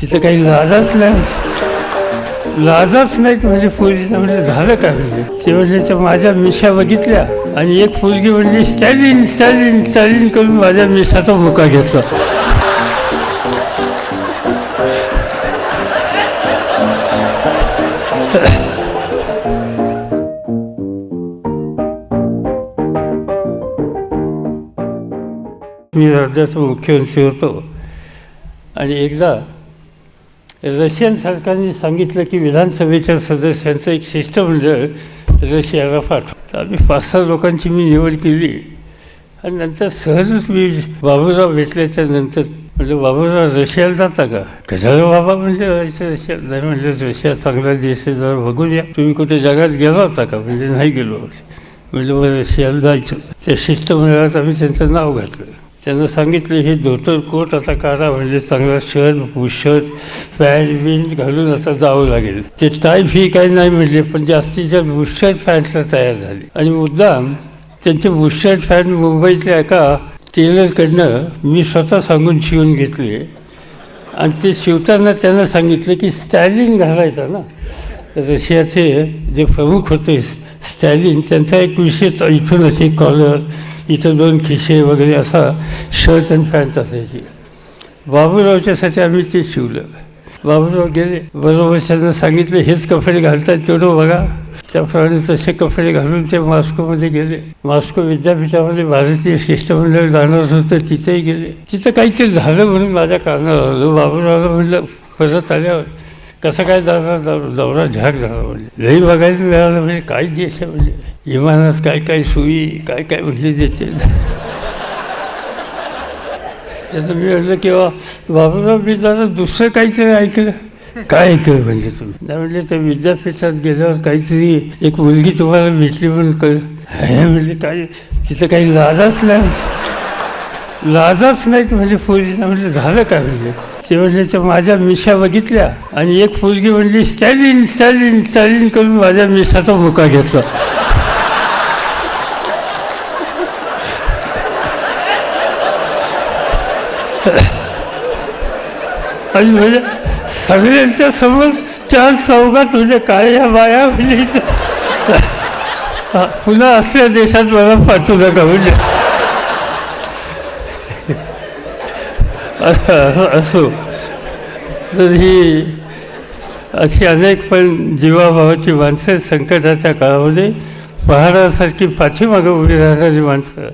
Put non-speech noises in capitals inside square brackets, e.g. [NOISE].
तिथं काही लाजच नाही. लाजच नाहीत म्हणजे पोलीस म्हणजे झालं काय म्हणजे? ते म्हणजे माझ्या मिशा बघितल्या आणि एक फुलगी म्हणजे स्टॅलिन स्टॅलिन स्टॅलिन करून माझ्या मिशाचा मुका घेतला. मी राज्याचा मुख्यमंत्री होतो. आणि एकदा रशियन सरकारने सांगितलं की विधानसभेच्या सदस्यांचं एक शिष्टमंडळ रशियाला पाठव तर आम्ही पाच सहा लोकांची मी निवड केली. आणि नंतर सहजच मी बाबूराव भेटल्याच्या नंतर म्हणजे बाबूराव रशियाला जाता का? कशाला बाबा म्हणजे जायचं नाही म्हणलं रशिया चांगला देश आहे जरा बघून या तुम्ही कुठे जगात गेला होता का? म्हणजे नाही गेलो. म्हणजे मग रशियाला जायचं. त्या शिष्टमंडळात आम्ही त्यांचं नाव घातलं. त्यांना सांगितलं हे धोतर कोट आता काढा म्हणजे चांगला शर्ट बुशर्ट पॅन्ट बिन घालून आता जावं लागेल. ते टाईप ही काही नाही म्हणले पण जास्तीत जास्त बुशर्ट पॅन्टला तयार झाली. आणि मुद्दाम त्यांचे बुशर्ट पॅन्ट मुंबईतल्या एका टेलरकडनं मी स्वतः सांगून शिवून घेतले. आणि ते शिवताना त्यांना सांगितलं की स्टॅलिन घालायचा ना. रशियाचे जे प्रमुख होते स्टॅलिन त्यांचा एक विशेष इथूनच एक कॉलर इथं दोन खिसे वगैरे असा शर्ट आणि पॅन्ट असायची. बाबूरावच्यासाठी आम्ही ते शिवलं. बाबूराव गेले. बरोबर त्यांना सांगितलं हेच कपडे घालतात तेवढं बघा. त्याप्रमाणे तसे कपडे घालून ते मॉस्कोमध्ये गेले. मॉस्को विद्यापीठामध्ये भारतीय शिष्टमंडळ जाणार होतं तिथेही गेले. तिथं काहीतरी झालं म्हणून माझ्या कानावर आलो. बाबूरावला म्हणलं परत आल्यावर कसं काय दौरा दौरा झाक झाला म्हणजे. लई बघायला मिळालं म्हणजे काय देश आहे म्हणजे. विमानात काय काय सोयी काय काय म्हणजे देते त्याचं मी म्हटलं किंवा बाबासाहेब मी जरा दुसरं काहीतरी ऐकलं. काय ऐकलं म्हणजे तुम्ही? नाही म्हणजे त्या विद्यापीठात गेल्यावर काहीतरी एक मुलगी तुम्हाला भेटली म्हणून कळ हे म्हणजे काय तिथं काही लाजच नाही. लाजाच नाहीत म्हणजे पोरीला म्हणजे झालं काय म्हणजे? ते म्हणजे तर माझ्या मिशा बघितल्या आणि एक पोरगी म्हणजे स्टॅलिन स्टॅलिन स्टॅलिन करून माझ्या मिशाचा मुका घेतला. [LAUGHS] आणि म्हणजे सगळ्यांच्या समोर चार चौघात म्हणजे काय या बाया म्हणजे पुन्हा असल्या देशात मला पाठवू नका म्हणजे. असं असो तर ही अशी अनेक पण जीवाभावाची माणसं संकटाच्या काळामध्ये. पहाडासारखी पाठीमागं उभी राहणारी माणसं.